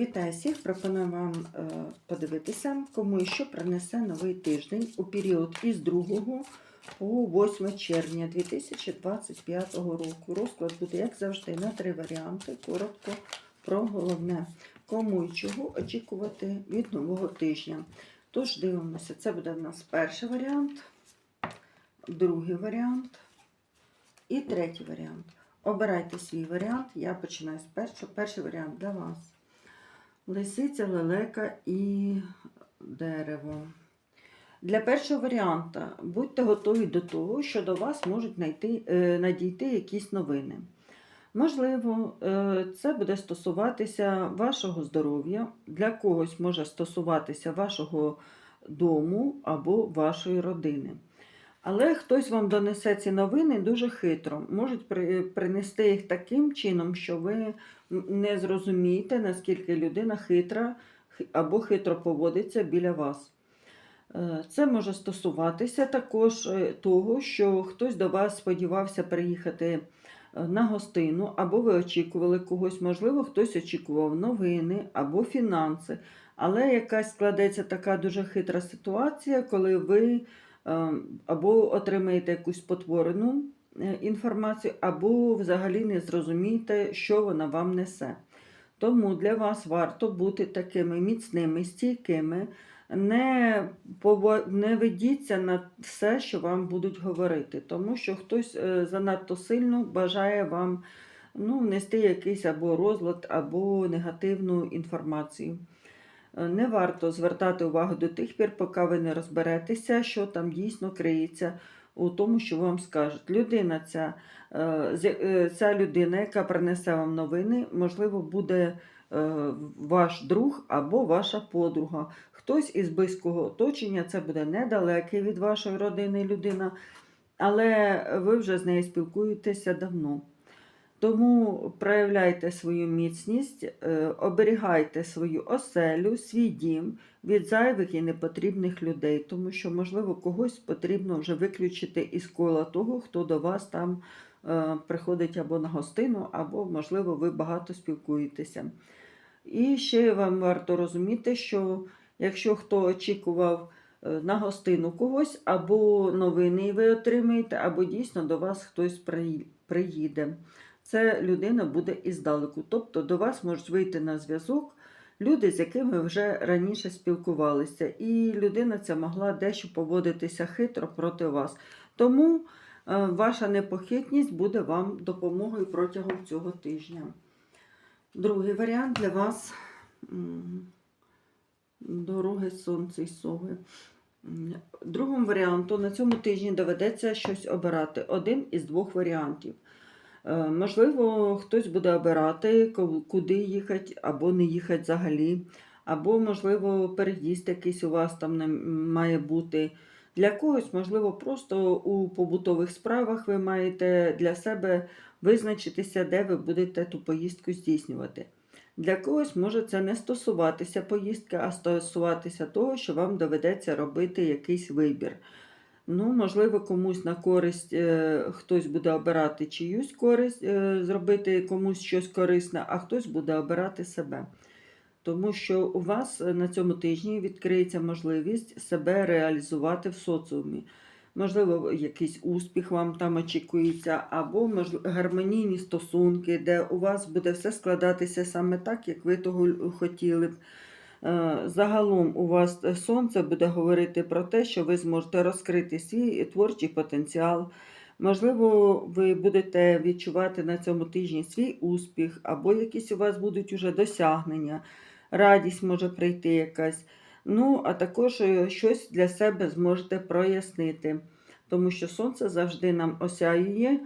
Вітаю всіх! Пропоную вам е, подивитися, кому і що принесе новий тиждень у період із 2 по 8 червня 2025 року. Розклад буде, як завжди, на три варіанти. Коротко про головне, кому і чого очікувати від нового тижня. Тож дивимося, це буде в нас перший варіант, другий варіант і третій варіант. Обирайте свій варіант. Я починаю з першого. Перший варіант для вас. Лисиця, лелека і дерево. Для першого варіанта будьте готові до того, що до вас можуть знайти, е, надійти якісь новини. Можливо, е, це буде стосуватися вашого здоров'я, для когось може стосуватися вашого дому або вашої родини. Але хтось вам донесе ці новини дуже хитро. Можуть при- принести їх таким чином, що ви не зрозумієте, наскільки людина хитра або хитро поводиться біля вас. Е, Це може стосуватися також е, того, що хтось до вас сподівався приїхати е, на гостину, або ви очікували когось, можливо, хтось очікував новини або фінанси. Але якась складеться така дуже хитра ситуація, коли ви або отримаєте якусь спотворену е, інформацію, або взагалі не зрозумієте, що вона вам несе. Тому для вас варто бути такими міцними, стійкими, не, не ведіться на все, що вам будуть говорити, тому що хтось е, занадто сильно бажає вам ну, внести якийсь або розлад, або негативну інформацію. Е, Не варто звертати увагу до тих пір, поки ви не розберетеся, що там дійсно криється у тому, що вам скажуть. Людина ця, е, е, ця людина, яка принесе вам новини, можливо, буде ваш друг або ваша подруга. Хтось із близького оточення, це буде недалекий від вашої родини людина, але ви вже з нею спілкуєтеся давно. Тому проявляйте свою міцність, е, оберігайте свою оселю, свій дім від зайвих і непотрібних людей, тому що, можливо, когось потрібно вже виключити із кола того, хто до вас там е, приходить або на гостину, або, можливо, ви багато спілкуєтеся. І ще вам варто розуміти, що якщо хто очікував е, на гостину когось, або новини ви отримаєте, або дійсно до вас хтось приїде. Це людина буде іздалеку. Тобто до вас можуть вийти на зв'язок люди, з якими вже раніше спілкувалися, і людина ця могла дещо поводитися хитро проти вас. Тому е, ваша непохитність буде вам допомогою протягом цього тижня. Другий варіант для вас дороги сонце і сови. Другому варіанту на цьому тижні доведеться щось обирати. Один із двох варіантів. Е, Можливо, хтось буде обирати, куди їхати, або не їхати взагалі, або, можливо, переїзд якийсь у вас там не має бути. Для когось, можливо, просто у побутових справах ви маєте для себе визначитися, де ви будете ту поїздку здійснювати. Для когось може це не стосуватися поїздки, а стосуватися того, що вам доведеться робити якийсь вибір. Ну, можливо, комусь на користь е, хтось буде обирати чиюсь користь, е, зробити комусь щось корисне, а хтось буде обирати себе. Тому що у вас е, на цьому тижні відкриється можливість себе реалізувати в соціумі. Можливо, якийсь успіх вам там очікується, або можливо, гармонійні стосунки, де у вас буде все складатися саме так, як ви того хотіли б. Е, Загалом у вас е, сонце буде говорити про те, що ви зможете розкрити свій творчий потенціал. Можливо, ви будете відчувати на цьому тижні свій успіх, або якісь у вас будуть уже досягнення, радість може прийти якась. Ну, а також е, щось для себе зможете прояснити, тому що сонце завжди нам осяює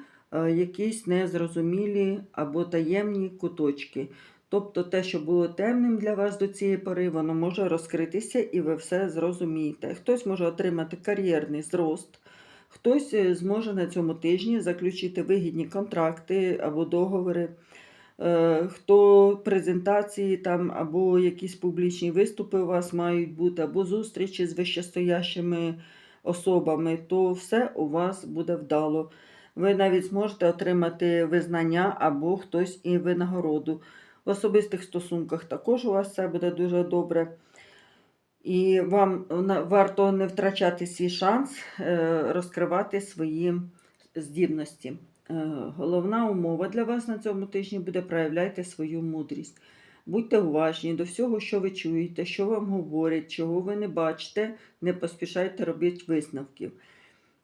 якісь незрозумілі або таємні куточки. Тобто те, що було темним для вас до цієї пори, воно може розкритися і ви все зрозумієте. Хтось може отримати кар'єрний зрост, хтось е, зможе на цьому тижні заключити вигідні контракти або договори. Е, Хто презентації там або якісь публічні виступи у вас мають бути, або зустрічі з вищестоящими особами, то все у вас буде вдало. Ви навіть зможете отримати визнання або хтось і винагороду. В особистих стосунках також у вас все буде дуже добре. І вам варто не втрачати свій шанс е, розкривати свої здібності. Е, Головна умова для вас на цьому тижні буде проявляйте свою мудрість. Будьте уважні до всього, що ви чуєте, що вам говорять, чого ви не бачите, не поспішайте робити висновків.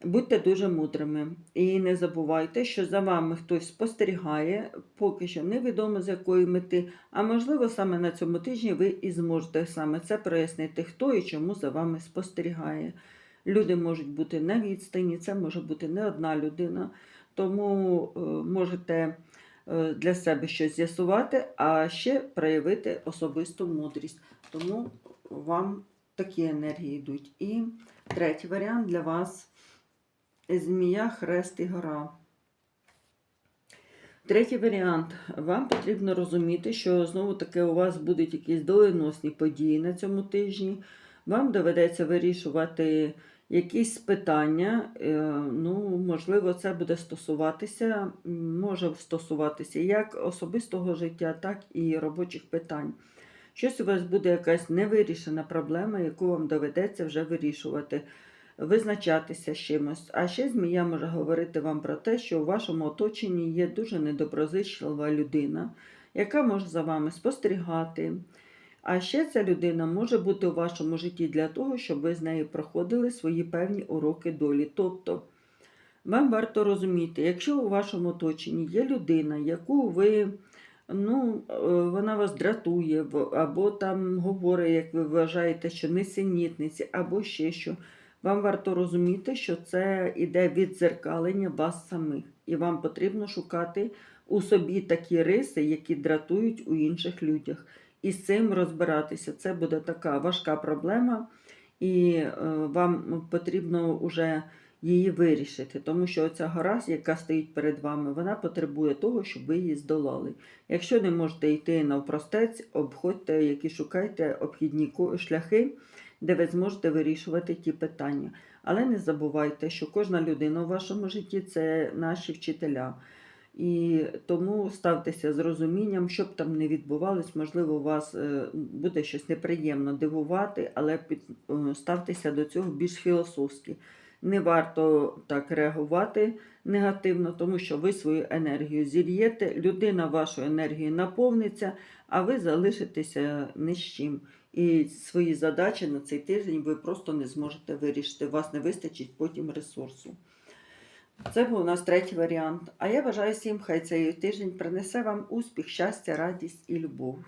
Будьте дуже мудрими і не забувайте, що за вами хтось спостерігає, поки що невідомо з якої мети, а можливо саме на цьому тижні ви і зможете саме це прояснити, хто і чому за вами спостерігає. Люди можуть бути на відстані, це може бути не одна людина, тому е, можете е, для себе щось з'ясувати, а ще проявити особисту мудрість. Тому вам такі енергії йдуть. І третій варіант для вас змія, хрест і гора. Третій варіант. Вам потрібно розуміти, що знову таки у вас будуть якісь доленосні події на цьому тижні. Вам доведеться вирішувати якісь питання. е, Ну, можливо, це буде стосуватися, може стосуватися як особистого життя, так і робочих питань. Щось у вас буде якась невирішена проблема, яку вам доведеться вже вирішувати визначатися з чимось. А ще змія може говорити вам про те, що у вашому оточенні є дуже недоброзичлива людина, яка може за вами спостерігати. А ще ця людина може бути у вашому житті для того, щоб ви з нею проходили свої певні уроки долі. Тобто, вам варто розуміти, якщо у вашому оточенні є людина, яку ви, ну, е, вона вас дратує, або там говорить, як ви вважаєте, що несенітниці, або ще що. Вам варто розуміти, що це іде віддзеркалення вас самих, і вам потрібно шукати у собі такі риси, які дратують у інших людях. І з цим розбиратися. Це буде така важка проблема, і е, вам потрібно вже її вирішити, тому що ця гора, яка стоїть перед вами, вона потребує того, щоб ви її здолали. Якщо не можете йти навпростець, обходьте, які шукайте обхідні шляхи де ви зможете вирішувати ті питання. Але не забувайте, що кожна людина у вашому житті це наші вчителя. І тому ставтеся з розумінням, щоб там не відбувалось, можливо, вас е, буде щось неприємно дивувати, але е, ставтеся до цього більш філософськи. Не варто так реагувати негативно, тому що ви свою енергію зільєте, людина вашою енергією наповниться, а ви залишитеся ні з чим. І свої задачі на цей тиждень ви просто не зможете вирішити. У вас не вистачить потім ресурсу. Це був у нас третій варіант. А я бажаю всім, хай цей тиждень принесе вам успіх, щастя, радість і любов.